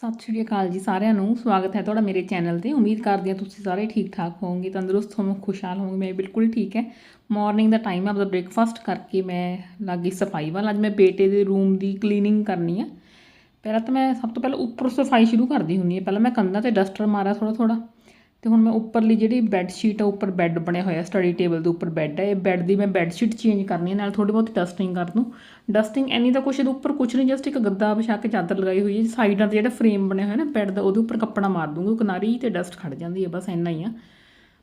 ਸਤਿ ਸ਼੍ਰੀ ਅਕਾਲ ਜੀ ਸਾਰਿਆਂ ਨੂੰ, ਸਵਾਗਤ ਹੈ ਤੁਹਾਡਾ ਮੇਰੇ ਚੈਨਲ ਤੇ। ਉਮੀਦ ਕਰਦੀ ਹਾਂ ਤੁਸੀਂ ਸਾਰੇ ਠੀਕ ਠਾਕ ਹੋਵੋਗੇ, ਤੰਦਰੁਸਤ ਹੋਵੋਗੇ, ਖੁਸ਼ਹਾਲ ਹੋਵੋਗੇ, ਮੈਂ ਬਿਲਕੁਲ ਠੀਕ ਹੈ। ਮਾਰਨਿੰਗ ਦਾ ਟਾਈਮ ਹੈ, ਆਪਦਾ ਬ੍ਰੇਕਫਾਸਟ ਕਰਕੇ ਮੈਂ ਲੱਗੀ ਸਫ਼ਾਈ ਵੱਲ। ਅੱਜ ਮੈਂ ਬੇਟੇ ਦੇ ਰੂਮ ਦੀ ਕਲੀਨਿੰਗ ਕਰਨੀ ਹੈ ਪਹਿਲਾਂ ਤਾਂ ਮੈਂ ਸਭ ਤੋਂ ਪਹਿਲਾਂ ਉੱਪਰ ਸਫ਼ਾਈ ਸ਼ੁਰੂ ਕਰਦੀ ਹੁੰਦੀ ਹਾਂ। ਪਹਿਲਾਂ ਮੈਂ ਕੰਧਾਂ ਤੇ ਡਸਟਰ ਮਾਰਿਆ ਥੋੜਾ ਥੋੜਾ ਤੇ ਹੁਣ ਮੈਂ ਉੱਪਰਲੀ ਜਿਹੜੀ ਬੈੱਡ ਸ਼ੀਟ ਆ, ਉੱਪਰ ਬੈੱਡ ਬਣਿਆ ਹੋਇਆ ਸਟੱਡੀ ਟੇਬਲ ਦੇ ਉੱਪਰ ਬੈੱਡ ਹੈ ਇਹ ਬੈੱਡ ਦੀ ਮੈਂ ਬੈੱਡ ਸ਼ੀਟ ਚੇਂਜ ਕਰਨੀ ਹੈ ਨਾਲ ਥੋੜੀ ਬਹੁਤ ਡਸਟਿੰਗ ਕਰ ਦੂੰ। ਡਸਟਿੰਗ ਐਨੀ ਤਾਂ ਕੁਛ ਇਹਦੇ ਉੱਪਰ ਕੁਛ ਨਹੀਂ ਜਸਟ ਇੱਕ ਗੱਦਾ ਵਿਛਾ ਕੇ ਚਾਦਰ ਲਗਾਈ ਹੋਈ ਹੈ, ਸਾਈਡਾਂ ਤੇ ਜਿਹੜਾ ਫਰੇਮ ਬਣਿਆ ਹੋਇਆ ਨਾ ਬੈੱਡ ਦਾ, ਉਹਦੇ ਉੱਪਰ ਕੱਪੜਾ ਮਾਰ ਦੂੰਗੀ, ਉਹ ਕਿਨਾਰੀ ਤੇ ਡਸਟ ਖੜ ਜਾਂਦੀ ਹੈ ਬਸ ਇੰਨਾ ਹੀ ਆ।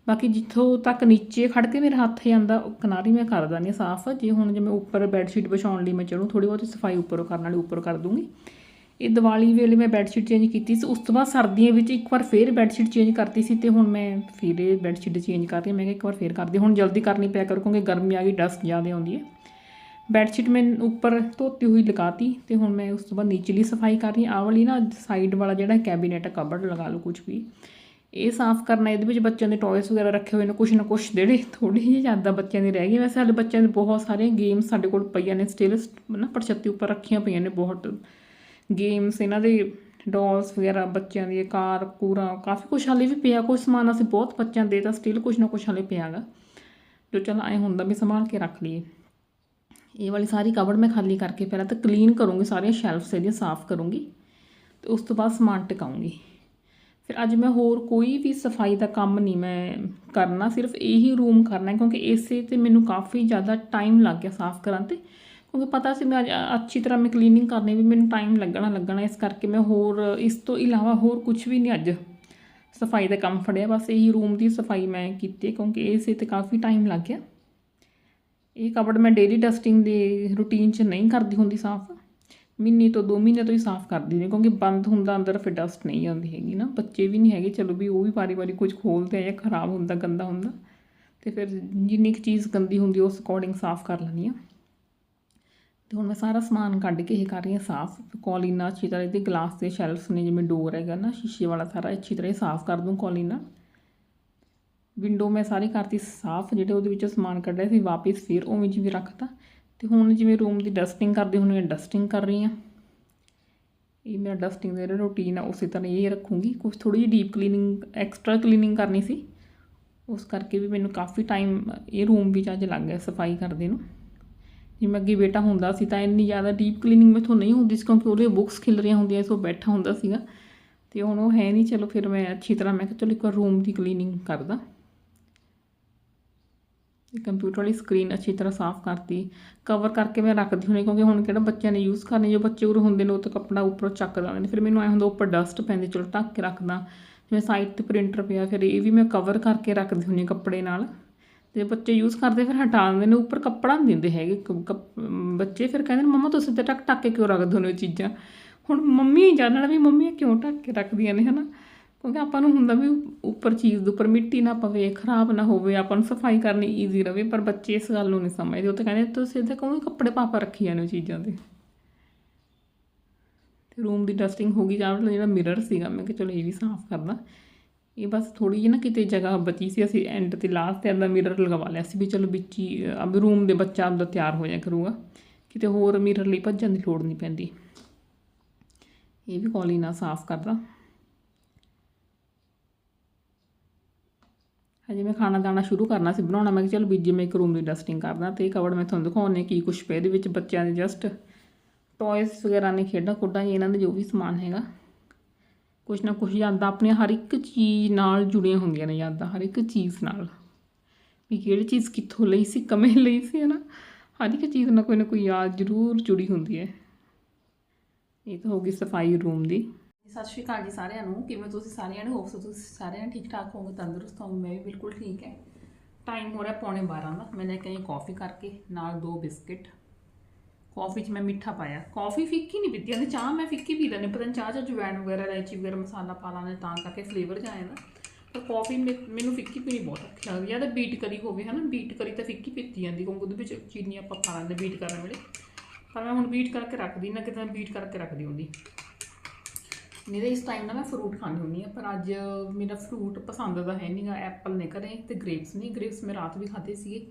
ਬਾਕੀ ਜਿੱਥੋਂ ਤੱਕ ਨੀਚੇ ਖੜ ਕੇ ਮੇਰੇ ਹੱਥ ਜਾਂਦਾ, ਉਹ ਕਿਨਾਰੀ ਮੈਂ ਕਰ ਦਾਂਗੀ ਸਾਫ਼। ਜੇ ਹੁਣ ਜੇ ਮੈਂ ਉੱਪਰ ਬੈੱਡ ਸ਼ੀਟ ਵਿਛਾਉਣ ਲਈ ਮੈਂ ਚੜੂ ਥੋੜੀ ਬਹੁਤੀ ਸਫ਼ਾਈ ਉੱਪਰੋਂ ਕਰਨ ਵਾਲੀ ਉੱਪਰ ਕਰ ਦੂੰਗੀ। ਇਹ ਦੀਵਾਲੀ ਵੇਲੇ ਮੈਂ ਬੈੱਡਸ਼ੀਟ ਚੇਂਜ ਕੀਤੀ ਸੀ। ਉਸ ਤੋਂ ਬਾਅਦ ਸਰਦੀਆਂ ਵਿੱਚ ਇੱਕ ਵਾਰ ਫੇਰ ਬੈੱਡਸ਼ੀਟ ਚੇਂਜ ਕਰਤੀ ਸੀ ਤੇ ਹੁਣ ਮੈਂ ਫਿਰ ਇਹ ਬੈੱਡਸ਼ੀਟ ਚੇਂਜ ਕਰਦੀ ਹਾਂ ਮੈਂ ਕਿਹਾ ਇੱਕ ਵਾਰ ਫੇਰ ਕਰਦੀ ਹੁਣ ਜਲਦੀ ਕਰਨੀ ਪਿਆ ਕਰੋ ਕਿਉਂਕਿ ਗਰਮੀ ਆ ਗਈ ਡਸਟ ਜ਼ਿਆਦਾ ਆਉਂਦੀ ਹੈ। ਬੈੱਡਸ਼ੀਟ ਮੈਂ ਉੱਪਰ ਧੋਤੀ ਹੋਈ ਲਗਾਤੀ ਤੇ ਹੁਣ ਮੈਂ ਉਸ ਤੋਂ ਬਾਅਦ ਨੀਚਲੀ ਸਫ਼ਾਈ ਕਰ ਰਹੀ ਹਾਂ। ਆਹ ਵਾਲੀ ਨਾ ਸਾਈਡ ਵਾਲਾ ਜਿਹੜਾ ਕੈਬਿਨੇਟ ਕਬਰਡ ਲਗਾ ਲਓ ਕੁਝ ਵੀ। ਇਹ ਸਾਫ਼ ਕਰਨਾ, ਇਹਦੇ ਵਿੱਚ ਬੱਚਿਆਂ ਦੇ ਟੌਇਸ ਵਗੈਰਾ ਰੱਖੇ ਹੋਏ ਨੇ, ਕੁਛ ਨਾ ਕੁਛ ਜਿਹੜੇ ਥੋੜੀ ਜਿਹੀ ਜ਼ਿਆਦਾ ਬੱਚਿਆਂ ਦੀ ਰਹਿ ਗਈ ਵੈਸੇ ਸਾਡੇ ਬੱਚਿਆਂ ਦੇ ਬਹੁਤ ਸਾਰੇ ਗੇਮਸ ਸਾਡੇ ਕੋਲ ਪਈਆਂ ਨੇ ਸਟਿਲ ਨਾ ਪਰਛੱਤੀ ਉੱਪਰ ਰੱਖੀਆਂ ਪਈਆਂ ਨੇ ਬਹੁਤ। ਗੇਮਸ ਇਹਨਾਂ ਦੇ ਡੋਲਸ ਵਗੈਰਾ, ਬੱਚਿਆਂ ਦੀ ਕਾਰ, ਕੂਰਾ, ਕਾਫੀ ਕੁਛ ਹਾਲੇ ਵੀ ਪਿਆ, ਕੁਛ ਸਮਾਨ ਅਸੀਂ ਬਹੁਤ ਬੱਚਿਆਂ ਦੇ ਤਾਂ ਸਟਿਲ ਕੁਛ ਨਾ ਕੁਛ ਹਾਲੇ ਪਿਆਗਾ। ਜੋ ਚਲ ਐ ਹੁੰਦਾ ਵੀ ਸੰਭਾਲ ਕੇ ਰੱਖ ਲਈਏ। ਇਹ ਵਾਲੀ ਸਾਰੀ ਕਵਰ ਮੈਂ ਖਾਲੀ ਕਰਕੇ ਪਹਿਲਾਂ ਤਾਂ ਕਲੀਨ ਕਰੂੰਗੀ, ਸਾਰੀਆਂ ਸ਼ੈਲਫਸ ਇਹਦੀਆਂ ਸਾਫ਼ ਕਰੂੰਗੀ ਤੇ ਉਸ ਤੋਂ ਬਾਅਦ ਸਮਾਨ ਟਿਕਾਉਂਗੀ ਫਿਰ ਅੱਜ ਮੈਂ ਹੋਰ ਕੋਈ ਵੀ ਸਫ਼ਾਈ ਦਾ ਕੰਮ ਨਹੀਂ ਮੈਂ ਕਰਨਾ, ਸਿਰਫ ਇਹੀ ਰੂਮ ਕਰਨਾ, ਕਿਉਂਕਿ ਇਸੇ ਤੇ ਮੈਨੂੰ ਕਾਫੀ ਜ਼ਿਆਦਾ ਟਾਈਮ ਲੱਗ ਗਿਆ ਸਾਫ਼ ਕਰਨ ਤੇ। ਕਿਉਂਕਿ ਪਤਾ ਸੀ ਮੈਂ ਅੱਜ ਅੱਛੀ ਤਰ੍ਹਾਂ ਮੈਂ ਕਲੀਨਿੰਗ ਕਰਨੀ ਵੀ ਮੈਨੂੰ ਟਾਈਮ ਲੱਗਣਾ ਲੱਗਣਾ। ਇਸ ਕਰਕੇ ਮੈਂ ਹੋਰ ਇਸ ਤੋਂ ਇਲਾਵਾ ਹੋਰ ਕੁਝ ਵੀ ਨਹੀਂ ਅੱਜ ਸਫ਼ਾਈ ਦਾ ਕੰਮ ਫੜਿਆ। ਬਸ ਇਹੀ ਰੂਮ ਦੀ ਸਫ਼ਾਈ ਮੈਂ ਕੀਤੀ ਕਿਉਂਕਿ ਇਸੇ ਤੇ ਕਾਫੀ ਟਾਈਮ ਲੱਗ ਗਿਆ। ਇਹ ਕਬੜ ਮੈਂ ਡੇਲੀ ਡਸਟਿੰਗ ਦੇ ਰੂਟੀਨ 'ਚ ਨਹੀਂ ਕਰਦੀ ਹੁੰਦੀ ਸਾਫ਼। ਮਹੀਨੇ ਤੋਂ 2 ਮਹੀਨੇ ਤੋਂ ਹੀ ਸਾਫ਼ ਕਰਦੀ ਨੇ ਕਿਉਂਕਿ ਬੰਦ ਹੁੰਦਾ, ਅੰਦਰ ਫਿਰ ਡਸਟ ਨਹੀਂ ਆਉਂਦੀ ਹੈਗੀ ਨਾ। ਬੱਚੇ ਵੀ ਨਹੀਂ ਹੈਗੇ, ਚਲੋ ਵੀ ਉਹ ਵੀ ਵਾਰੀ ਵਾਰੀ ਕੁਝ ਖੋਲਦੇ ਆ ਜਾਂ ਖਰਾਬ ਹੁੰਦਾ, ਗੰਦਾ ਹੁੰਦਾ। ਤੇ ਫਿਰ ਜਿੰਨੀ ਕੁ ਚੀਜ਼ ਗੰਦੀ ਹੁੰਦੀ, ਉਸ ਅਕੋਰਡਿੰਗ ਸਾਫ਼ ਕਰ ਲੈਣੀ ਆ ਤੇ ਹੁਣ ਮੈਂ ਸਾਰਾ ਸਮਾਨ ਕੱਢ ਕੇ ਇਹ ਕਰ ਰਹੀ ਹਾਂ ਸਾਫ਼। ਕੋਲੀਨਾ ਅੱਛੀ ਤਰ੍ਹਾਂ ਇਹਦੇ ਗਲਾਸ ਦੇ ਸ਼ੈਲਫਸ ਨੇ, ਜਿਵੇਂ ਡੋਰ ਹੈਗਾ ਨਾ, ਸ਼ੀਸ਼ੇ ਵਾਲਾ ਸਾਰਾ ਅੱਛੀ ਤਰ੍ਹਾਂ ਸਾਫ਼ ਕਰ ਦੂੰ ਕੋਲੀਨਾ। ਵਿੰਡੋ ਮੈਂ ਸਾਰੀ ਕਰਤੀ ਸਾਫ਼, ਜਿਹੜੇ ਉਹਦੇ ਵਿੱਚੋਂ ਸਮਾਨ ਕੱਢਿਆ ਸੀ ਵਾਪਸ ਫਿਰ ਉਵੇਂ ਜਿਵੇਂ ਰੱਖਤਾ। ਤੇ ਹੁਣ ਜਿਵੇਂ ਰੂਮ ਦੀ ਡਸਟਿੰਗ ਕਰਦੇ, ਹੁਣ ਮੈਂ ਡਸਟਿੰਗ ਕਰ ਰਹੀ ਹਾਂ। ਇਹ ਮੇਰਾ ਡਸਟਿੰਗ ਦਾ ਜਿਹੜਾ ਰੂਟੀਨ ਆ, ਉਸੇ ਤਰ੍ਹਾਂ ਇਹ ਰੱਖੂੰਗੀ। ਕੁਝ ਥੋੜੀ ਜਿਹੀ ਡੀਪ ਕਲੀਨਿੰਗ, ਐਕਸਟਰਾ ਕਲੀਨਿੰਗ ਕਰਨੀ ਸੀ। ਉਸ ਕਰਕੇ ਵੀ ਮੈਨੂੰ ਕਾਫੀ ਟਾਈਮ ਇਹ ਰੂਮ ਵਿੱਚ ਅੱਜ ਲੱਗ ਗਿਆ ਸਫ਼ਾਈ ਕਰਦੇ ਨੂੰ। ਜਿਵੇਂ ਅੱਗੇ ਬੇਟਾ ਹੁੰਦਾ ਸੀ ਤਾਂ ਇੰਨੀ ਜ਼ਿਆਦਾ ਡੀਪ ਕਲੀਨਿੰਗ ਮੈਥੋਂ ਨਹੀਂ ਹੁੰਦੀ ਸੀ ਕਿਉਂਕਿ ਉਹਦੇ ਬੁੱਕਸ ਖਿਲ ਰਹੀਆਂ ਹੁੰਦੀਆਂ ਸੀ, ਉਹ ਬੈਠਾ ਹੁੰਦਾ ਸੀਗਾ। ਤੇ ਹੁਣ ਉਹ ਹੈ ਨਹੀਂ, ਚਲੋ ਫਿਰ ਮੈਂ ਅੱਛੀ ਤਰ੍ਹਾਂ ਮੈਂ ਕਿਹਾ ਚਲੋ ਇੱਕ ਵਾਰ ਰੂਮ ਦੀ ਕਲੀਨਿੰਗ ਕਰਦਾ। ਇਹ ਕੰਪਿਊਟਰ ਵਾਲੀ ਸਕਰੀਨ ਅੱਛੀ ਤਰ੍ਹਾਂ ਸਾਫ਼ ਕਰਤੀ। ਕਵਰ ਕਰਕੇ ਮੈਂ ਰੱਖਦੀ ਹੁੰਦੀ ਕਿਉਂਕਿ ਹੁਣ ਕਿਹੜਾ ਬੱਚਿਆਂ ਨੇ ਯੂਜ਼ ਕਰਨੇ, ਜੋ ਬੱਚੇ ਉਰ ਹੁੰਦੇ ਨੇ ਉਹ ਤਾਂ ਕੱਪੜਾ ਉੱਪਰੋਂ ਚੱਕ ਦਿੰਦੇ ਨੇ। ਫਿਰ ਮੈਨੂੰ ਐ ਹੁੰਦਾ ਉੱਪਰ ਡਸਟ ਪੈਂਦੀ, ਚਲੋ ਢੱਕ ਕੇ ਰੱਖਦਾ। ਜਿਵੇਂ ਸਾਈਡ ਤੇ ਪ੍ਰਿੰਟਰ ਪਿਆ, ਫਿਰ ਇਹ ਵੀ ਮੈਂ ਕਵਰ ਕਰਕੇ ਰੱਖਦੀ ਹੁੰਦੀ ਕੱਪੜੇ ਨਾਲ। ਤੇ ਬੱਚੇ ਯੂਜ਼ ਕਰਦੇ, ਫਿਰ ਹਟਾ ਦਿੰਦੇ ਨੇ, ਉੱਪਰ ਕੱਪੜਾ ਨਹੀਂ ਦਿੰਦੇ ਹੈਗੇ, ਕ- ਬੱਚੇ ਫਿਰ ਕਹਿੰਦੇ ਨੇ, ਮੰਮਾ, ਤੁਸੀਂ ਤੇ ਟੱਕ ਟੱਕ ਕੇ ਕਿਉਂ ਰੱਖਦੇ ਹੋ ਇਹ ਚੀਜ਼ਾਂ? ਹੁਣ ਮੰਮੀ ਹੀ ਵੀ ਮੰਮੀ ਕਿਉਂ ਢੱਕ ਕੇ ਰੱਖਦੀਆਂ ਨੇ, ਹਨਾ? ਕਿਉਂਕਿ ਆਪਾਂ ਨੂੰ ਹੁੰਦਾ ਵੀ ਉੱਪਰ ਚੀਜ਼ ਦੇ ਉੱਪਰ ਮਿੱਟੀ ਨਾ ਪਵੇ, ਖਰਾਬ ਨਾ ਹੋਵੇ, ਆਪਾਂ ਨੂੰ ਸਫ਼ਾਈ ਕਰਨੀ ਈਜ਼ੀ ਰਵੇ, ਪਰ ਬੱਚੇ ਇਸ ਗੱਲ ਨੂੰ ਨਹੀਂ ਸਮਝਦੇ। ਉਹ ਤਾਂ ਕਹਿੰਦੇ, ਤੁਸੀਂ ਇੱਥੇ ਕਿਉਂ ਕੱਪੜੇ ਪਾਪਾ ਰੱਖੀਆਂ ਨੇ ਜਾਂਦੇ ਚੀਜ਼ਾਂ ਦੇ? ਤੇ ਰੂਮ ਦੀ ਡਸਟਿੰਗ ਹੋ ਗਈ, ਜਾਂ ਜਿਹੜਾ ਮਿਰਰ ਸੀਗਾ, ਮੈਂ ਕਿਹਾ ਚਲੋ ਇਹ ਵੀ ਸਾਫ਼ ਕਰਦਾ। ਇਹ ਬਸ ਥੋੜੀ ਜਿਹੀ ਨਾ ਕਿਤੇ ਜਗ੍ਹਾ ਬਚੀ ਸੀ, ਅਸੀਂ ਐਂਡ ਤੇ ਲਾਸਟ ਤੇ ਅੰਦਰ ਮਿਰਰ ਲਗਵਾ ਲਿਆ ਸੀ ਵੀ ਚਲੋ ਵਿੱਚ ਹੀ ਅਬ ਰੂਮ ਦੇ ਬੱਚਾ ਆਪਦਾ ਤਿਆਰ ਹੋ ਜਾ ਕਰੂਗਾ। ਕਿਤੇ ਹੋਰ ਮਿਰਰ ਲਈ ਭੱਜਣ ਦੀ ਲੋੜ ਨਹੀਂ ਪੈਂਦੀ। ਇਹ ਵੀ ਕੌਲੀ ਨਾਲ ਸਾਫ਼ ਕਰਦਾ। ਹਜੇ ਮੈਂ ਖਾਣਾ ਦਾਣਾ ਸ਼ੁਰੂ ਕਰਨਾ ਸੀ, ਬਣਾਉਣਾ, ਮੈਂ ਕਿਹਾ ਚਲ ਬੀਜੇ ਮੈਂ ਇੱਕ ਰੂਮ ਦੀ ਡਸਟਿੰਗ ਕਰਦਾ ਤੇ ਇਹ ਕਵਰ ਮੈਂ ਤੁਹਾਨੂੰ ਦਿਖਾਉਣੇ ਕੀ ਕੁਛ ਪਿਆ ਇਹਦੇ ਵਿੱਚ ਬੱਚਿਆਂ ਦੇ ਜਸਟ ਟੌਇਸ ਵਗੈਰਾ ਨੇ ਖੇਡਾਂ ਖੁੱਡਾਂ ਜੀ ਇਹਨਾਂ ਦਾ ਜੋ ਵੀ ਸਮਾਨ ਹੈਗਾ। ਕੁਛ ਨਾ ਕੁਛ ਯਾਦਾਂ ਆਪਣੀਆਂ ਹਰ ਇੱਕ ਚੀਜ਼ ਨਾਲ ਜੁੜੀਆਂ ਹੁੰਦੀਆਂ ਨੇ ਯਾਦਾਂ ਹਰ ਇੱਕ ਚੀਜ਼ ਨਾਲ। ਵੀ ਕਿਹੜੀ ਚੀਜ਼ ਕਿੱਥੋਂ ਲਈ ਸੀ ਕਮੇ ਲਈ ਸੀ ਹੈ ਨਾ ਹਰ ਇੱਕ ਚੀਜ਼ ਨਾਲ ਕੋਈ ਨਾ ਕੋਈ ਯਾਦ ਜ਼ਰੂਰ ਜੁੜੀ ਹੁੰਦੀ ਹੈ। ਇਹ ਤਾਂ ਹੋ ਗਈ ਸਫ਼ਾਈ ਰੂਮ ਦੀ। ਸਤਿ ਸ਼੍ਰੀ ਅਕਾਲ ਜੀ ਸਾਰਿਆਂ ਨੂੰ। ਕਿਵੇਂ ਤੁਸੀਂ ਸਾਰਿਆਂ ਨੇ? ਹੋਪ ਤੁਸੀਂ ਸਾਰਿਆਂ ਠੀਕ ਠਾਕ ਹੋਵੋਗੇ, ਤੰਦਰੁਸਤ ਹੋਵੋਗੇ? ਮੈਂ ਵੀ ਬਿਲਕੁਲ ਠੀਕ ਹੈ। ਟਾਈਮ ਹੋ ਰਿਹਾ ਪੌਣੇ 12 ਦਾ। ਮੈਂ ਲੈ ਕੇ ਕਾਫੀ ਕਰਕੇ, ਨਾਲ ਦੋ ਬਿਸਕਿਟ। ਕਾਫੀ 'ਚ ਮੈਂ ਮਿੱਠਾ ਪਾਇਆ। ਕਾਫੀ ਫਿੱਕੀ ਨਹੀਂ ਪੀਤੀ ਜਾਂਦੀ ਚਾਹ ਮੈਂ ਫਿੱਕੀ ਪੀ ਲੈਂਦੀ, ਪਤਾ ਨਹੀਂ ਚਾਹ 'ਚ ਜਵੈਣ ਵਗੈਰਾ, ਇਲਾਇਚੀ ਵਗੈਰਾ, ਮਸਾਲਾ ਪਾ ਲਾਂਦੇ, ਤਾਂ ਕਰਕੇ ਫਲੇਵਰ ਜਿਹਾ ਆਇਆ ਨਾ। ਪਰ ਕਾਫੀ ਮੈਨੂੰ ਫਿੱਕੀ ਪੀਣੀ ਬਹੁਤ ਅੱਛੀ ਲੱਗਦੀ ਆ। ਤਾਂ ਬੀਟ ਕਰੀ ਹੋਵੇ, ਹਨਾ, ਬੀਟ ਕਰੀ ਤਾਂ ਫਿੱਕੀ ਪੀਤੀ ਜਾਂਦੀ ਕਿਉਂਕਿ ਉਹਦੇ ਵਿੱਚ ਚੀਨੀ ਆਪਾਂ ਪਾ ਲੈਂਦੇ ਬੀਟ ਕਰਨ ਵੇਲੇ। ਪਰ ਮੈਂ ਹੁਣ ਬੀਟ ਕਰਕੇ ਰੱਖਦੀ, ਨਾ ਕਿਤੇ ਬੀਟ ਕਰਕੇ ਰੱਖਦੀ ਹੁੰਦੀ। ਨਹੀਂ ਤਾਂ ਇਸ ਟਾਈਮ ਨਾ ਮੈਂ ਫਰੂਟ ਖਾਣੀ ਹੁੰਦੀ ਆ, ਪਰ ਅੱਜ ਮੇਰਾ ਫਰੂਟ ਪਸੰਦ ਦਾ ਹੈ ਨਹੀਂਗਾ ਐਪਲ ਨੇ ਘਰੇ ਤੇ ਗ੍ਰੇਪਸ ਨਹੀਂ ਗ੍ਰੇਪਸ ਮੈਂ ਰਾਤ ਵੀ ਖਾਦੇ ਸੀਗੇ,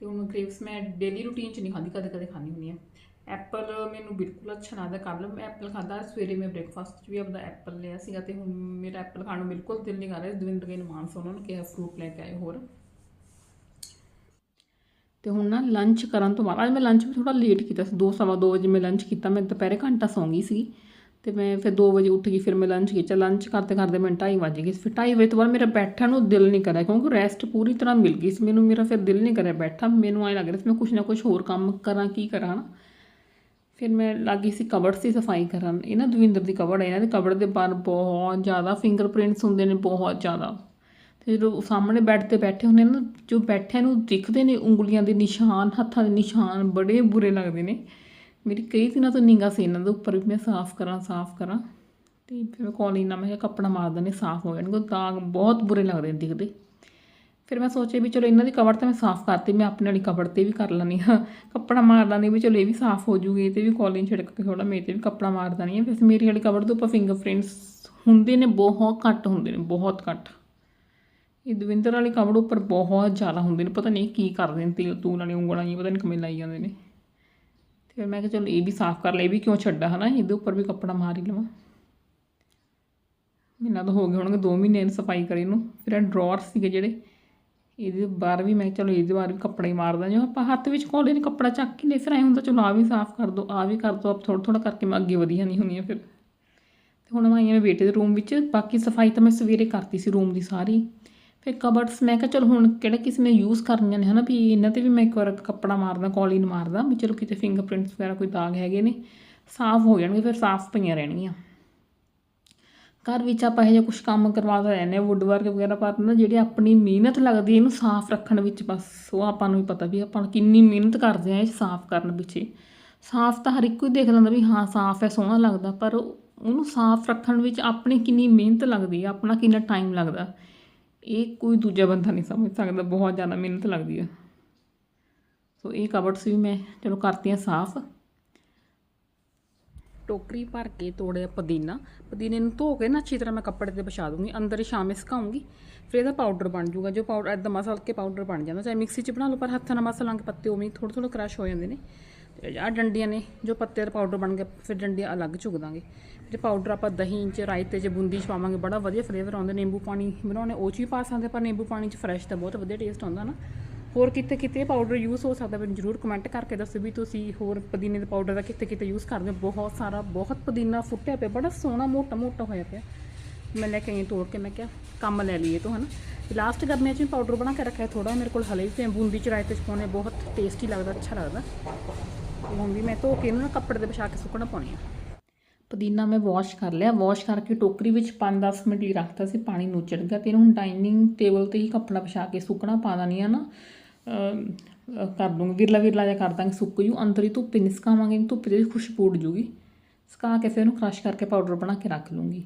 ਤੇ ਹੁਣ ਗ੍ਰੇਪਸ ਮੈਂ ਡੇਲੀ ਰੂਟੀਨ ਚ ਨਹੀਂ ਖਾਂਦੀ ਕਦੇ ਕਦੇ ਖਾਂਦੀ ਹੁੰਦੀ ਆ। ਐਪਲ ਮੈਨੂੰ ਬਿਲਕੁਲ ਅੱਛਾ ਨਾ ਲੱਗਦਾ। ਕੱਲ ਮੈਂ ਐਪਲ ਖਾਦਾ, ਸਵੇਰੇ ਮੈਂ ਬ੍ਰੇਕਫਾਸਟ 'ਚ ਵੀ ਆਪਦਾ ਐਪਲ ਲਿਆ ਸੀਗਾ ਤੇ ਹੁਣ ਮੇਰਾ ਐਪਲ ਖਾਣ ਨੂੰ ਬਿਲਕੁਲ ਦਿਲ ਨਹੀਂ ਕਰ ਰਿਹਾ। ਦਵਿੰਦਰ ਕੇ ਮਾਨਸ ਉਹਨਾਂ ਨੂੰ ਕਿਹਾ ਫਰੂਟ ਲੈ ਕੇ ਆਏ ਹੋਰ। ਤੇ ਹੁਣ ਨਾ ਲੰਚ ਕਰਨ ਤੋਂ ਬਾਅਦ, ਅੱਜ ਮੈਂ ਲੰਚ ਵੀ ਥੋੜਾ ਲੇਟ ਕੀਤਾ ਸੀ। 2:30 ਵਜੇ ਮੈਂ ਲੰਚ ਕੀਤਾ। ਮੈਂ ਦੁਪਹਿਰੇ ਘੰਟਾ ਸੌਂ ਗਈ ਸੀ ਤੇ ਮੈਂ ਫਿਰ 2 ਵਜੇ ਉੱਠ ਗਈ, ਫਿਰ ਮੈਂ ਲੰਚ ਕੀਤਾ। ਲੰਚ ਕਰਦੇ ਕਰਦੇ ਮੈਨੂੰ 2:30 ਵਜ ਗਏ ਫਿਰ 2:30 ਵਜੇ ਤੋਂ ਬਾਅਦ ਮੇਰਾ ਬੈਠਣ ਨੂੰ ਦਿਲ ਨਹੀਂ ਕਰਿਆ ਕਿਉਂਕਿ ਰੈਸਟ ਪੂਰੀ ਤਰ੍ਹਾਂ ਮਿਲ ਗਈ ਸੀ। ਮੈਨੂੰ ਮੇਰਾ ਫਿਰ ਦਿਲ ਨਹੀਂ ਕਰਿਆ ਬੈਠਾ ਮੈਨੂੰ ਐਂ ਲੱਗ ਰਿਹਾ ਸੀ ਮੈਂ ਕੁਝ ਨਾ ਕੁਝ ਹੋਰ ਕੰਮ ਕਰਾਂ, ਕੀ ਕਰਾਂ ਨਾ ਫਿਰ ਮੈਂ ਲੱਗੀ ਸੀ ਕਬੜ ਦੀ ਸਫ਼ਾਈ ਕਰਨ। ਇਹ ਨਾ ਦਵਿੰਦਰ ਦੀ ਕਬੜ ਹੈ ਇਹਨਾਂ ਦੇ ਕਬੜ ਦੇ ਬਾਹਰ ਬਹੁਤ ਜ਼ਿਆਦਾ ਫਿੰਗਰਪ੍ਰਿੰਟਸ ਹੁੰਦੇ ਨੇ, ਬਹੁਤ ਜ਼ਿਆਦਾ। ਤੇ ਜਦੋਂ ਸਾਹਮਣੇ ਬੈੱਡ ਤੇ ਬੈਠੇ ਹੁੰਦੇ ਨੇ ਨਾ, ਜੋ ਬੈਠਿਆਂ ਨੂੰ ਦਿਖਦੇ ਨੇ ਉਂਗਲੀਆਂ ਦੇ ਨਿਸ਼ਾਨ, ਹੱਥਾਂ ਦੇ ਨਿਸ਼ਾਨ ਬੜੇ ਬੁਰੇ ਲੱਗਦੇ ਨੇ। ਮੇਰੀ ਕਈ ਦਿਨਾਂ ਤੋਂ ਨਿਗਾ ਸੀ ਇਹਨਾਂ ਦੇ ਉੱਪਰ ਵੀ ਮੈਂ ਸਾਫ਼ ਕਰਾਂ ਸਾਫ਼ ਕਰਾਂ। ਤੇ ਫਿਰ ਮੈਂ ਕੋਲੀ ਨਾਲ ਮੈਂ ਕਿਹਾ ਕੱਪੜਾ ਮਾਰ ਦਿੰਦੇ, ਸਾਫ਼ ਹੋ ਜਾਣਗੇ। ਉਹ ਦਾਗ ਬਹੁਤ ਬੁਰੇ ਲੱਗਦੇ ਨੇ ਦਿਖਦੇ। ਫਿਰ ਮੈਂ ਸੋਚਿਆ ਵੀ ਚਲੋ ਇਹਨਾਂ ਦੀ ਕਵਰ ਤਾਂ ਮੈਂ ਸਾਫ਼ ਕਰਤੀ, ਮੈਂ ਆਪਣੇ ਵਾਲੀ ਕਵਰ ਤੇ ਵੀ ਕਰ ਲੈਣੀ ਹਾਂ। ਕੱਪੜਾ ਮਾਰ ਦਾਂਗੀ ਵੀ ਚਲੋ ਇਹ ਵੀ ਸਾਫ਼ ਹੋ ਜੂਗੀ, ਇਹ ਤੇ ਵੀ ਕੋਲਿਨ ਛਿੜਕ ਕੇ ਥੋੜਾ ਮੇਰੇ ਤੇ ਵੀ ਕੱਪੜਾ ਮਾਰ ਦਾਂਗੀ ਫਿਰ ਮੇਰੀ ਵਾਲੀ ਕਵਰ ਦੇ ਉੱਪਰ ਫਿੰਗਰਪ੍ਰਿੰਟਸ ਹੁੰਦੇ ਨੇ, ਬਹੁਤ ਘੱਟ ਹੁੰਦੇ ਨੇ, ਬਹੁਤ ਘੱਟ। ਇਹ ਦਵਿੰਦਰ ਵਾਲੀ ਕਵਰ ਉੱਪਰ ਬਹੁਤ ਜ਼ਿਆਦਾ ਹੁੰਦੇ ਨੇ, ਪਤਾ ਨਹੀਂ ਕੀ ਕਰਦੇ ਨੇ, ਤਿਲ ਤੂਲ ਵਾਲੀ ਉਂਗਲਾਂ ਹੀ ਪਤਾ ਨਹੀਂ ਕਿਵੇਂ ਲਾਈ ਜਾਂਦੇ ਨੇ। ਤੇ ਫਿਰ ਮੈਂ ਕਿਹਾ ਚਲੋ ਇਹ ਵੀ ਸਾਫ਼ ਕਰ ਲੈ ਇਹ ਵੀ ਕਿਉਂ ਛੱਡਾ, ਹਨਾ? ਇਹਦੇ ਉੱਪਰ ਵੀ ਕੱਪੜਾ ਮਾਰ ਹੀ ਲਵਾਂ। ਮਹੀਨਾ ਤਾਂ ਹੋ ਗਏ ਹੋਣਗੇ 2 ਮਹੀਨੇ ਨੂੰ ਸਫ਼ਾਈ ਕਰੀ ਨੂੰ। ਫਿਰ ਇਹ ਡਰਾਅਰ ਸੀਗੇ ਜਿਹੜੇ ਇਹਦੇ ਬਾਹਰ ਵੀ ਮੈਂ ਚਲੋ ਇਹਦੇ ਬਾਹਰ ਵੀ ਕੱਪੜਾ ਹੀ ਮਾਰਦਾ ਜੋ ਆਪਾਂ ਹੱਥ ਵਿੱਚ ਕੋਲੇ ਨੇ ਕੱਪੜਾ ਚੱਕ ਕੇ ਲੈ, ਫਿਰ ਐ ਹੁੰਦਾ ਚਲੋ ਆ ਵੀ ਸਾਫ਼ ਕਰ ਦੋ ਆ ਵੀ ਕਰ ਦੋ, ਆਪ ਥੋੜਾ ਥੋੜਾ ਕਰਕੇ ਮੈਂ ਅੱਗੇ ਵਧੀਆ ਨਹੀਂ ਹੁੰਦੀ ਫਿਰ। ਤੇ ਹੁਣ ਮੈਂ ਆਈ ਹਾਂ ਬੇਟੇ ਦੇ ਰੂਮ ਵਿੱਚ, ਬਾਕੀ ਸਫ਼ਾਈ ਤਾਂ ਮੈਂ ਸਵੇਰੇ ਕਰਤੀ ਸੀ ਰੂਮ ਦੀ ਸਾਰੀ। ਫਿਰ ਕਬਰਡਸ ਮੈਂ ਕਿਹਾ ਚਲੋ ਹੁਣ ਕਿਹੜਾ ਕਿਸੇ ਨੇ ਯੂਜ਼ ਕਰਨੀਆਂ ਨੇ ਹਨਾ ਵੀ ਇਹਨਾਂ ਤੇ ਵੀ ਮੈਂ ਇੱਕ ਵਾਰ ਕੱਪੜਾ ਮਾਰਦਾ ਕੋਲੀਨ ਮਾਰਦਾ, ਵੀ ਚਲੋ ਕਿਤੇ ਫਿੰਗਰਪ੍ਰਿੰਟਸ ਵਗੈਰਾ ਕੋਈ ਦਾਗ ਹੈਗੇ ਨੇ, ਸਾਫ਼ ਹੋ ਜਾਣਗੇ, ਫਿਰ ਸਾਫ਼ ਪਈਆਂ ਰਹਿਣਗੀਆਂ। ਘਰ ਵਿੱਚ ਆਪਾਂ ਇਹੋ ਜਿਹਾ ਕੁਝ ਕੰਮ ਕਰਵਾਉਂਦੇ ਰਹਿੰਦੇ ਹਾਂ ਵੁੱਡ ਵਰਕ ਵਗੈਰਾ ਪਰ ਨਾ ਜਿਹੜੀ ਆਪਣੀ ਮਿਹਨਤ ਲੱਗਦੀ ਇਹਨੂੰ ਸਾਫ਼ ਰੱਖਣ ਵਿੱਚ ਬਸ, ਉਹ ਆਪਾਂ ਨੂੰ ਵੀ ਪਤਾ ਵੀ ਆਪਾਂ ਕਿੰਨੀ ਮਿਹਨਤ ਕਰਦੇ ਆ ਇਹ ਸਾਫ਼ ਕਰਨ ਪਿੱਛੇ ਸਾਫ਼ ਤਾਂ ਹਰ ਇੱਕ ਕੋਈ ਦੇਖ ਲੈਂਦਾ ਵੀ ਹਾਂ, ਸਾਫ਼ ਹੈ, ਸੋਹਣਾ ਲੱਗਦਾ, ਪਰ ਉਹਨੂੰ ਸਾਫ਼ ਰੱਖਣ ਵਿੱਚ ਆਪਣੀ ਕਿੰਨੀ ਮਿਹਨਤ ਲੱਗਦੀ ਹੈ, ਆਪਣਾ ਕਿੰਨਾ ਟਾਈਮ ਲੱਗਦਾ। ਇਹ ਕੋਈ ਦੂਜਾ ਬੰਦਾ ਨਹੀਂ ਸਮਝ ਸਕਦਾ, ਬਹੁਤ ਜ਼ਿਆਦਾ ਮਿਹਨਤ ਲੱਗਦੀ ਹੈ। ਸੋ ਇਹ ਕਬਰਡਸ ਵੀ ਮੈਂ, ਚਲੋ ਕਰਤੀਆਂ ਸਾਫ਼। ਟੋਕਰੀ ਭਰ ਕੇ ਤੋੜਿਆ ਪੁਦੀਨਾ। ਪੁਦੀਨੇ ਨੂੰ ਧੋ ਕੇ ਨਾ ਅੱਛੀ ਤਰ੍ਹਾਂ ਮੈਂ ਕੱਪੜੇ ਤੇ ਵਿਛਾ ਦੂੰਗੀ। ਅੰਦਰ ਹੀ ਸ਼ਾਮੇ ਸੁਕਾਉਂਗੀ। ਫਿਰ ਇਹਦਾ ਪਾਊਡਰ ਬਣ ਜਾਊਗਾ ਜੋ ਪਾਊਡਰ ਐਦਾਂ ਮਸਲ ਕੇ ਪਾਊਡਰ ਬਣ ਜਾਂਦਾ। ਚਾਹੇ ਮਿਕਸੀ 'ਚ ਬਣਾ ਲਓ, ਪਰ ਹੱਥਾਂ ਨਾਲ ਮਸਲਾਂ ਕੇ ਪੱਤੇ ਉਵੇਂ ਥੋੜ੍ਹੇ ਥੋੜ੍ਹੇ ਕ੍ਰਸ਼ ਹੋ ਜਾਂਦੇ ਨੇ। ਤੇ ਆਹ ਡੰਡੀਆਂ ਨੇ, ਜੋ ਪੱਤੇ ਦਾ ਪਾਊਡਰ ਬਣ ਗਿਆ ਫਿਰ ਡੰਡੀਆਂ ਅਲੱਗ ਚੁਗ ਦਾਂਗੇ। ਫਿਰ ਪਾਊਡਰ ਆਪਾਂ ਦਹੀਂ 'ਚ, ਰਾਇਤੇ 'ਚ, ਬੂੰਦੀ 'ਚ ਪਾਵਾਂਗੇ। ਬੜਾ ਵਧੀਆ ਫਲੇਵਰ ਆਉਂਦਾ। ਨਿੰਬੂ ਪਾਣੀ ਬਣਾਉਣੇ, ਉਹ 'ਚ ਵੀ ਪਾ ਸਕਦੇ, ਪਰ ਨਿੰਬੂ ਪਾਣੀ 'ਚ ਫਰੈਸ਼ ਤਾਂ ਬਹੁਤ ਵਧੀਆ ਟੇਸਟ ਆਉਂਦਾ ਨਾ। ਹੋਰ ਕਿੱਥੇ ਕਿੱਥੇ ਪਾਊਡਰ ਯੂਜ਼ ਹੋ ਸਕਦਾ, ਮੈਨੂੰ ਜ਼ਰੂਰ ਕਮੈਂਟ ਕਰਕੇ ਦੱਸੋ ਵੀ ਤੁਸੀਂ ਹੋਰ ਪੁਦੀਨੇ ਦੇ ਪਾਊਡਰ ਦਾ ਕਿੱਥੇ ਕਿਤੇ ਯੂਜ਼ ਕਰਦੇ ਹੋ। ਬਹੁਤ ਸਾਰਾ, ਬਹੁਤ ਪੁਦੀਨਾ ਫੁੱਟਿਆ ਪਿਆ, ਬੜਾ ਸੋਹਣਾ ਮੋਟਾ ਮੋਟਾ ਹੋਇਆ ਪਿਆ। ਮੈਂ ਲੈ ਕੇ ਆਈ ਤੋੜ ਕੇ, ਮੈਂ ਕਿਹਾ ਕੰਮ ਲੈ ਲਈਏ ਤੋਂ, ਹਨਾ। ਲਾਸਟ ਗਰਮੀਆਂ 'ਚ ਵੀ ਪਾਊਡਰ ਬਣਾ ਕੇ ਰੱਖਿਆ ਥੋੜਾ ਮੇਰੇ ਕੋਲ ਹਲੇ ਵੀ ਪਿਆ ਬੂੰਦੀ 'ਚ ਰਾਇਤੇ ਪਾਉਣੇ ਬਹੁਤ ਟੇਸਟੀ ਲੱਗਦਾ, ਅੱਛਾ ਲੱਗਦਾ। ਹੁਣ ਵੀ ਮੈਂ ਧੋ ਕੇ ਇਹਨੂੰ ਨਾ ਕੱਪੜੇ ਦੇ ਵਿਛਾ ਕੇ ਸੁੱਕਣਾ ਪਾਉਣੀ ਆ ਪੁਦੀਨਾ ਮੈਂ ਵਾਸ਼ ਕਰ ਲਿਆ। ਵਾਸ਼ ਕਰਕੇ ਟੋਕਰੀ ਵਿੱਚ 5-10 ਮਿੰਟ ਲਈ ਰੱਖਤਾ ਸੀ, ਪਾਣੀ ਨੁਚੜ ਗਿਆ। ਤੇ ਇਹਨੂੰ ਹੁਣ ਡਾਈਨਿੰਗ ਟੇਬਲ ਤੇ ਹੀ ਕੱਪੜਾ ਵਿਛਾ ਕੇ ਸੁੱਕਣਾ ਪਾ ਦਾਨੀ ਆ ਨਾ। ਕਰ ਦੂੰਗੀ। ਵਿਰਲਾ ਵਿਰਲਾ ਜਿਹਾ ਕਰ ਦਾਂਗੇ, ਸੁੱਕ ਜੂ। ਅੰਦਰ ਹੀ ਧੁੱਪੇ ਨਹੀਂ ਸੁਕਾਵਾਂਗੇ, ਧੁੱਪ ਦੀ ਖੁਸ਼ਬੂ ਉੱਡ ਜੂਗੀ। ਸੁਕਾ ਕੇ ਫਿਰ ਇਹਨੂੰ ਕ੍ਰਸ਼ ਕਰਕੇ ਪਾਊਡਰ ਬਣਾ ਕੇ ਰੱਖ ਲੂੰਗੀ।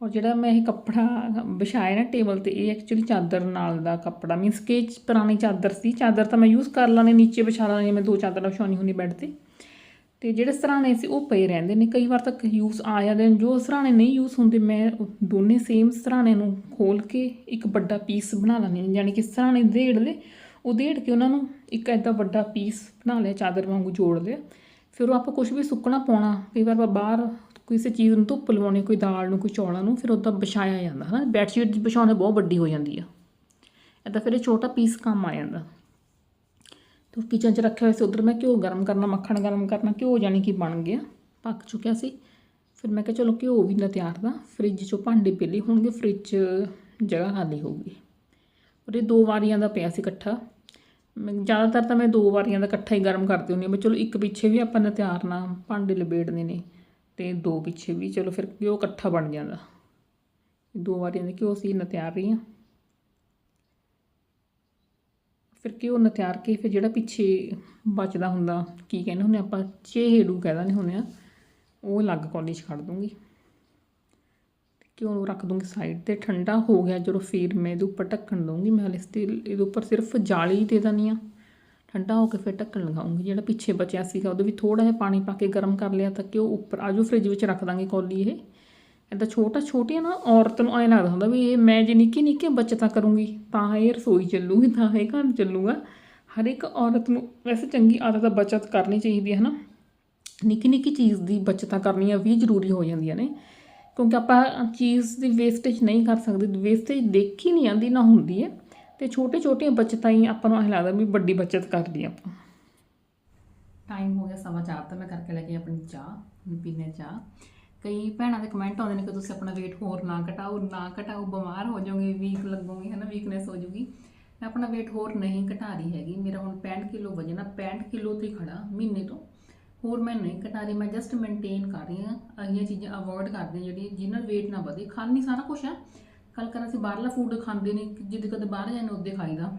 ਔਰ ਜਿਹੜਾ ਮੈਂ ਇਹ ਕੱਪੜਾ ਵਿਛਾਇਆ ਨਾ ਟੇਬਲ ਤੇ, ਇਹ ਐਕਚੁਅਲੀ ਚਾਦਰ ਨਾਲ ਦਾ ਕੱਪੜਾ। ਮੀਨਸ ਕਿ ਪੁਰਾਣੀ ਚਾਦਰ ਸੀ। ਚਾਦਰ ਤਾਂ ਮੈਂ ਯੂਜ਼ ਕਰ ਲਾਂਗੀ, ਨੀਚੇ ਵਿਛਾ ਲਾਂਗੀ। ਮੈਂ ਦੋ ਚਾਦਰਾਂ ਵਿਛਾਉਣੀ ਹੁੰਦੀ ਬੈੱਡ ਤੇ। ਤੇ ਜਿਹੜੇ ਸਰਾਣੇ ਸੀ ਉਹ ਪਏ ਰਹਿੰਦੇ ਨੇ। ਕਈ ਵਾਰ ਤੱਕ ਯੂਜ਼ ਆ ਜਾਂਦੇ ਨੇ। ਜੋ ਸਰਾਣੇ ਨਹੀਂ ਯੂਜ਼ ਹੁੰਦੇ, ਮੈਂ ਦੋਨੇ ਸੇਮ ਸਰਾਣੇ ਨੂੰ ਖੋਲ ਕੇ ਇੱਕ ਵੱਡਾ ਪੀਸ ਬਣਾ ਲੈਂਦੀ ਹਾਂ। ਯਾਨੀ ਕਿ ਸਰਾਣੇ ਦੇੜ ਲੈ ਉਹ ਦੇੜ ਕੇ ਉਹਨਾਂ ਨੂੰ ਇੱਕ ਐਡਾ ਵੱਡਾ ਪੀਸ ਬਣਾ ਲਿਆ, ਚਾਦਰ ਵਾਂਗੂ ਜੋੜ ਲਿਆ। ਫਿਰ ਉਹ ਆਪਾਂ ਕੁਝ ਵੀ ਸੁੱਕਣਾ ਪਾਉਣਾ, ਕਈ ਵਾਰ ਆਪਾਂ ਬਾਹਰ ਕਿਸੇ ਚੀਜ਼ ਨੂੰ ਧੁੱਪ ਲਵਾਉਣੀ, ਕੋਈ ਦਾਲ ਨੂੰ, ਕੋਈ ਚੌਲਾਂ ਨੂੰ, ਫਿਰ ਉੱਦਾਂ ਵਿਛਾਇਆ ਜਾਂਦਾ ਹੈ ਨਾ ਬੈਡਸ਼ੀਟ ਵਿਛਾਉਣੇ ਬਹੁਤ ਵੱਡੀ ਹੋ ਜਾਂਦੀ ਆ। ਇੱਦਾਂ ਫਿਰ ਇਹ ਛੋਟਾ ਪੀਸ ਕੰਮ ਆ ਜਾਂਦਾ। ਤੋ ਕਿਚਨ 'ਚ ਰੱਖਿਆ ਹੋਇਆ ਸੀ, ਉਧਰ ਮੈਂ ਘਿਓ ਗਰਮ ਕਰਨਾ, ਮੱਖਣ ਗਰਮ ਕਰਨਾ, ਘਿਓ ਜਾਨੀ ਕਿ ਬਣ ਗਿਆ, ਪੱਕ ਚੁੱਕਿਆ ਸੀ। ਫਿਰ ਮੈਂ ਕਿਹਾ, ਚਲੋ ਘਿਓ ਵੀ ਨਾ ਤਿਆਰ ਦਾ ਫ੍ਰਿਜ 'ਚੋਂ ਭਾਂਡੇ ਪੇਲੇ ਹੋਣਗੇ ਫ੍ਰਿਜ 'ਚ ਜਗ੍ਹਾ ਖਾਲੀ ਹੋਊਗੀ। ਔਰ ਇਹ ਦੋ ਵਾਰੀਆਂ ਦਾ ਪਿਆ ਸੀ ਇਕੱਠਾ। ਮੈਂ ਜ਼ਿਆਦਾਤਰ ਤਾਂ ਮੈਂ ਦੋ ਵਾਰੀਆਂ ਦਾ ਇਕੱਠਾ ਹੀ ਗਰਮ ਕਰਦੀ ਹੁੰਦੀ ਹਾਂ ਵੀ ਚਲੋ ਇੱਕ ਪਿੱਛੇ ਵੀ ਆਪਾਂ ਨੇ ਤਿਆਰ ਨਾ, ਭਾਂਡੇ ਲਪੇੜਨੇ ਨੇ, ਤੇ ਦੋ ਪਿੱਛੇ ਵੀ, ਚਲੋ ਫਿਰ ਘਿਓ ਇਕੱਠਾ ਬਣ ਜਾਂਦਾ। ਦੋ ਵਾਰੀਆਂ ਦੇ ਘਿਓ ਸੀ ਨਾ ਤਿਆਰ ਰਹੀ ਹਾਂ। ਫਿਰ ਘਿਓ ਨਾਲ ਤਿਆਰ ਕੇ ਫਿਰ ਜਿਹੜਾ ਪਿੱਛੇ ਬਚਦਾ ਹੁੰਦਾ, ਕੀ ਕਹਿੰਦੇ ਹੁੰਦੇ ਆਪਾਂ, ਚੇਹੜੂ ਕਹਿ ਦਿੰਦੇ ਹੁੰਦੇ ਆ, ਉਹ ਅਲੱਗ ਕੌਲੀ 'ਚ ਕੱਢ ਦੂੰਗੀ ਤੇ ਘਿਓ ਨੂੰ ਰੱਖ ਦੂੰਗੀ ਸਾਈਡ ਤੇ? ਠੰਡਾ ਹੋ ਗਿਆ ਜਦੋਂ ਫਿਰ ਮੈਂ ਇਹਦੇ ਉੱਪਰ ਢੱਕਣ ਦਊਂਗੀ। ਮੈਂ ਹਲੇ ਸਟੀਲ ਇਹਦੇ ਉੱਪਰ ਸਿਰਫ ਜਾਲੀ ਦੇ ਦਨੀ ਆ ਠੰਡਾ ਹੋ ਕੇ ਫਿਰ ਢੱਕਣ ਲਗਾਉਂਗੀ। ਜਿਹੜਾ ਪਿੱਛੇ ਬਚਿਆ ਸੀਗਾ, ਉਹਦੇ ਵੀ ਥੋੜਾ ਜਿਹਾ ਪਾਣੀ ਪਾ ਕੇ ਗਰਮ ਕਰ ਲਿਆ ਤਾਂ ਕਿ ਉਹ ਉੱਪਰ, ਆਜੋ ਫ੍ਰਿਜ ਵਿੱਚ ਰੱਖ ਦਾਂਗੇ ਕੌਲੀ ਇਹ। ਇੱਦਾਂ ਛੋਟਾ ਛੋਟੀਆਂ ਨਾ ਔਰਤ ਨੂੰ ਐਂ ਲੱਗਦਾ ਹੁੰਦਾ ਵੀ ਇਹ ਮੈਂ ਜੇ ਨਿੱਕੀ ਨਿੱਕੀ ਬੱਚਤਾਂ ਕਰੂੰਗੀ, ਤਾਂ ਇਹ ਰਸੋਈ ਚੱਲੂਗੀ, ਤਾਂ ਇਹ ਘਰ ਚੱਲੂਗਾ। ਹਰ ਇੱਕ ਔਰਤ ਨੂੰ ਵੈਸੇ ਚੰਗੀ ਆਦਤ ਦਾ ਬਚਤ ਕਰਨੀ ਚਾਹੀਦੀ ਹੈ ਨਾ। ਨਿੱਕੀ ਨਿੱਕੀ ਚੀਜ਼ ਦੀ ਬਚਤਾਂ ਕਰਨੀਆਂ ਵੀ ਜ਼ਰੂਰੀ ਹੋ ਜਾਂਦੀਆਂ ਨੇ, ਕਿਉਂਕਿ ਆਪਾਂ ਚੀਜ਼ ਦੀ ਵੇਸਟੇਜ ਨਹੀਂ ਕਰ ਸਕਦੇ ਵੇਸਟੇਜ ਦੇਖੀ ਨਹੀਂ ਆਉਂਦੀ ਨਾ ਹੁੰਦੀ ਹੈ। ਤੇ ਛੋਟੇ ਛੋਟੀਆਂ ਬਚਤਾਂ ਹੀ ਆਪਾਂ ਨੂੰ ਐਂ ਲੱਗਦਾ ਵੀ ਵੱਡੀ ਬਚਤ ਕਰ ਲਈ ਆਪਾਂ। ਟਾਈਮ ਹੋ ਗਿਆ ਸਵਾ ਚਾਰ ਤਾਂ ਮੈਂ ਕਰਕੇ ਲੈ ਕੇ ਆਪਣੀ ਚਾਹ ਪੀਣੇ ਚਾਹ। ਕਈ ਭੈਣਾਂ ਦੇ ਕਮੈਂਟ ਆਉਂਦੇ ਨੇ ਕਿ ਤੁਸੀਂ ਆਪਣਾ weight ਹੋਰ ਨਾ ਘਟਾਓ ਨਾ ਘਟਾਓ, ਬਿਮਾਰ ਹੋ ਜਾਓਗੇ ਵੀਕ ਲੱਗੋਗੇ ਹੈ ਨਾ ਵੀਕਨੈਸ ਹੋ ਜਾਊਗੀ। ਮੈਂ ਆਪਣਾ weight ਹੋਰ ਨਹੀਂ ਘਟਾ ਰਹੀ ਹੈਗੀ। ਮੇਰਾ ਹੁਣ 65 ਕਿਲੋ ਵਜਨ ਆ 65 ਕਿਲੋ ਤੇ ਖੜਾ, ਮਹੀਨੇ ਤੋਂ। ਹੋਰ ਮੈਂ ਨਹੀਂ ਘਟਾ ਰਹੀ, ਮੈਂ ਜਸਟ ਮੇਨਟੇਨ ਕਰ ਰਹੀ ਹਾਂ। ਅਹੀਆਂ ਚੀਜ਼ਾਂ ਅਵੋਇਡ ਕਰਦੇ ਹਾਂ ਜਿਹੜੀ ਜਿਹਨਾਂ ਨਾਲ weight ਨਾ ਵਧੇ। ਖਾਣੀ ਸਾਰਾ ਕੁਝ ਆ। ਕੱਲ ਕਰ ਅਸੀਂ ਬਾਹਰਲਾ ਫੂਡ ਖਾਂਦੇ ਨੇ, ਜਿੱਦ ਕਦੇ ਬਾਹਰ ਜਾਂਦੇ ਉਹਦੇ ਖਾਈਦਾ।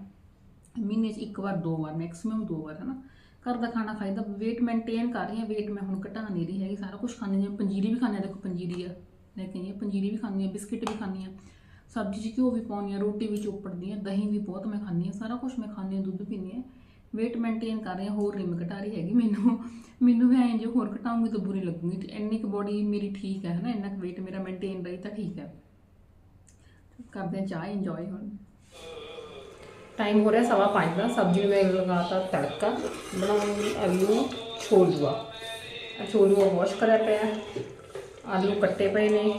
ਮਹੀਨੇ 'ਚ ਇੱਕ ਵਾਰ, ਦੋ ਵਾਰ ਮੈਕਸਿਮਮ ਦੋ ਵਾਰ, ਹਨਾ। ਘਰ ਦਾ ਖਾਣਾ ਖਾਈਦਾ, weight ਮੇਨਟੇਨ ਕਰ ਰਹੀ ਹਾਂ, weight ਮੈਂ ਹੁਣ ਘਟਾ ਨਹੀਂ ਰਹੀ ਹੈਗੀ, ਸਾਰਾ ਕੁਝ ਖਾਂਦੀ ਹਾਂ, ਪੰਜੀਰੀ ਵੀ ਖਾਂਦੀ ਹਾਂ, ਦੇਖੋ ਪੰਜੀਰੀ ਆ, ਲੈ ਕੇ ਆਈ ਹਾਂ, ਪੰਜੀਰੀ ਵੀ ਖਾਂਦੀ ਹਾਂ, ਬਿਸਕਿਟ ਵੀ ਖਾਂਦੀ ਹਾਂ, ਸਬਜ਼ੀ 'ਚ ਘਿਓ ਵੀ ਪਾਉਂਦੀ ਹਾਂ, ਰੋਟੀ ਵੀ ਚੋਪੜਦੀ ਹਾਂ, ਦਹੀਂ ਵੀ ਬਹੁਤ ਮੈਂ ਖਾਂਦੀ ਹਾਂ, ਸਾਰਾ ਕੁਝ ਮੈਂ ਖਾਂਦੀ ਹਾਂ, ਦੁੱਧ ਪੀਂਦੀ ਹਾਂ, weight ਮੇਨਟੇਨ ਕਰ ਰਹੀ ਹਾਂ, ਹੋਰ ਨਹੀਂ ਮੈਂ ਘਟਾ ਰਹੀ ਹੈਗੀ, ਮੈਨੂੰ ਮੈਨੂੰ ਵੀ ਐਂ ਜੇ ਹੋਰ ਘਟਾਉਂਗੀ ਤਾਂ ਬੁਰੀ ਲੱਗੂਗੀ ਇੰਨੀ ਕੁ ਬੋਡੀ ਮੇਰੀ ਠੀਕ ਹੈ, ਹਨਾ, ਇੰਨਾ ਕੁ weight ਮੇਰਾ ਮੇਨਟੇਨ ਰਹੀ ਤਾਂ ਠੀਕ ਹੈ। ਕਰਦੇ ਹਾਂ ਚਾਹ ਇੰਜੋਏ ਹੁਣ। ਟਾਈਮ ਹੋ ਰਿਹਾ ਸਵਾ ਪੰਜ ਦਾ, ਸਬਜ਼ੀ ਨੂੰ ਮੈਂ ਲਗਾਤਾ ਤੜਕਾ ਬਣਾਉਂਗੀ, ਆਲੂ ਛੋਲੂਆ। ਆਹ ਛੋਲੂਆ ਵਾਸ਼ ਕਰਿਆ ਪਿਆ ਆਲੂ ਕੱਟੇ ਪਏ ਨੇ।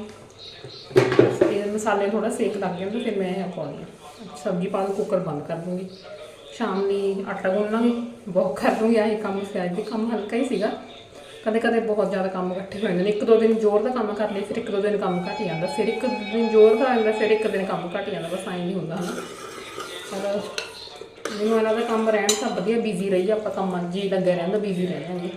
ਇਹ ਮਸਾਲੇ ਥੋੜਾ ਸੇਕ ਲੱਗ ਜਾਂਦਾ ਫਿਰ ਮੈਂ ਇਹ ਪਾਉਂਦੀ ਹਾਂ ਸਬਜ਼ੀ ਪਾ ਕੇ ਕੁੱਕਰ ਬੰਦ ਕਰ ਦੂੰਗੀ। ਸ਼ਾਮ ਲਈ ਆਟਾ ਗੁੰਨ ਲਾਂਗੀ ਬਹੁਤ ਕਰ ਦੂੰਗੀ, ਆਹੀ ਕੰਮ ਸੀ ਅੱਜ ਵੀ ਕੰਮ ਹਲਕਾ ਹੀ ਸੀਗਾ। ਕਦੇ ਕਦੇ ਬਹੁਤ ਜ਼ਿਆਦਾ ਕੰਮ ਇਕੱਠੇ ਹੋ ਜਾਂਦੇ ਨੇ। ਇੱਕ ਦੋ ਦਿਨ ਜ਼ੋਰ ਦਾ ਕੰਮ ਕਰ ਲਈ ਫਿਰ ਇੱਕ ਦੋ ਦਿਨ ਕੰਮ ਘਟ ਜਾਂਦਾ। ਫਿਰ ਇੱਕ ਦਿਨ ਜ਼ੋਰ ਦਾ ਆਉਂਦਾ ਫਿਰ ਇੱਕ ਦਿਨ ਕੰਮ ਘਟ ਜਾਂਦਾ। ਬਸ ਐਂ ਨਹੀਂ ਹੁੰਦਾ, ਹਨਾ। ਪਰ ਮੈਨੂੰ ਇਹਨਾਂ ਦਾ ਕੰਮ ਰਹਿਣ ਤਾਂ ਵਧੀਆ ਬਿਜ਼ੀ ਰਹੀ ਆਪਾਂ ਕੰਮ, ਜੀ ਲੱਗੇ ਰਹਿੰਦਾ ਬਿਜ਼ੀ ਰਹਿੰਦੇ